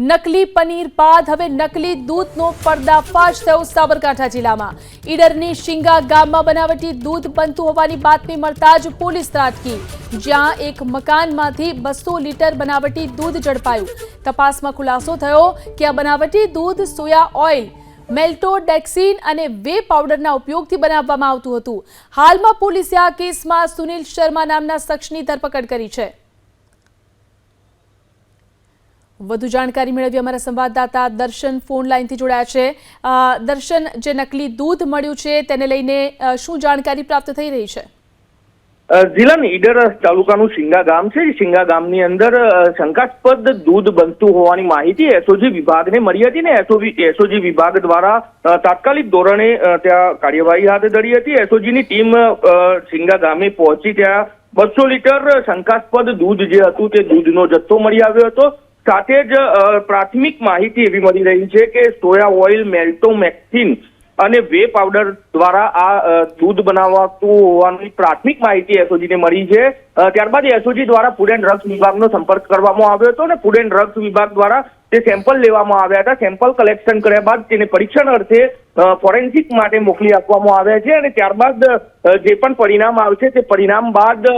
નકલી પનીર બાદ હવે નકલી દૂધનો પર્દાફાશ થયો સાબરકાંઠા જિલ્લામાં. ઈડરની શિંગા ગામમાં બનાવટી દૂધ બનતું હોવાની બાતમી મળતા જ પોલીસ ત્રાટકી. જ્યાં એક મકાનમાંથી બસો લીટર બનાવટી દૂધ ઝડપાયું. તપાસમાં ખુલાસો થયો કે આ બનાવટી દૂધ સોયા ઓઇલ, મેલ્ટોડેક્સિન અને વે પાવડરના ઉપયોગથી બનાવવામાં આવતું હતું. હાલમાં પોલીસે આ કેસમાં સુનિલ શર્મા નામના શખ્સની ધરપકડ કરી છે. વધુ જાણકારી મેળવી અમારા સંવાદદાતા દર્શન ફોન લાઈનથી જોડાયા છે. દર્શન, જે નકલી દૂધ મળ્યું છે, તેને લઈને શું જાણકારી પ્રાપ્ત થઈ રહી છે? જિલ્લાની ઈડર તાલુકાનું સિંગા ગામ છે. સિંગા ગામની અંદર શંકાસ્પદ દૂધ બનતું હોવાની માહિતી એસઓજી વિભાગને મળી હતી ને એસઓજી એસઓજી વિભાગ દ્વારા તાત્કાલિક ધોરણે ત્યાં કાર્યવાહી હાથ ધરી હતી. એસઓજીની ટીમ સિંગા ગામે પહોંચી ત્યાં બસો લીટર શંકાસ્પદ દૂધ જે હતું તે દૂધનો જથ્થો મળી આવ્યો હતો. સાથે જ પ્રાથમિક માહિતી એવી મળી રહી છે કે સોયા ઓઇલ, મેલ્ટોમેક્સિન અને વે પાવડર દ્વારા આ દૂધ બનાવાતું હોવાની પ્રાથમિક માહિતી એસઓજીને મળી છે. ત્યારબાદ એસઓજી દ્વારા ફૂડ એન્ડ ડ્રગ્સ વિભાગનો સંપર્ક કરવામાં આવ્યો હતો અને ફૂડ એન્ડ ડ્રગ્સ વિભાગ દ્વારા તે સેમ્પલ લેવામાં આવ્યા હતા, સેમ્પલ કલેક્શન કર્યા બાદ તેને પરીક્ષણ અર્થે ફોરેન્સિક માટે મોકલી આપવામાં આવ્યા છે અને ત્યારબાદ જે પણ પરિણામ આવશે તે પરિણામ બાદ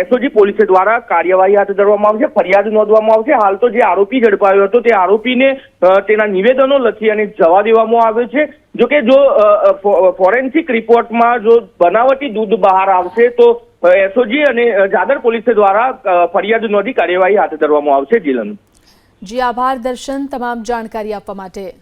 એસઓજી પોલીસ દ્વારા કાર્યવાહી હાથ ધરવામાં આવશે, ફરિયાદ નોંધવામાં આવશે. હાલ તો જે આરોપી ઝડપાયો હતો તે આરોપીને તેના નિવેદનો લખી અને જવા દેવામાં આવ્યો છે. જો કે જો ફોરેન્સિક રિપોર્ટમાં જો બનાવટી દૂધ બહાર આવશે તો એસઓજી અને જાદર પોલીસ દ્વારા ફરિયાદ નોંધી કાર્યવાહી હાથ ધરવામાં આવશે. જીલન જી, આભાર દર્શન. તમામ જાણકારી આપવા માટે.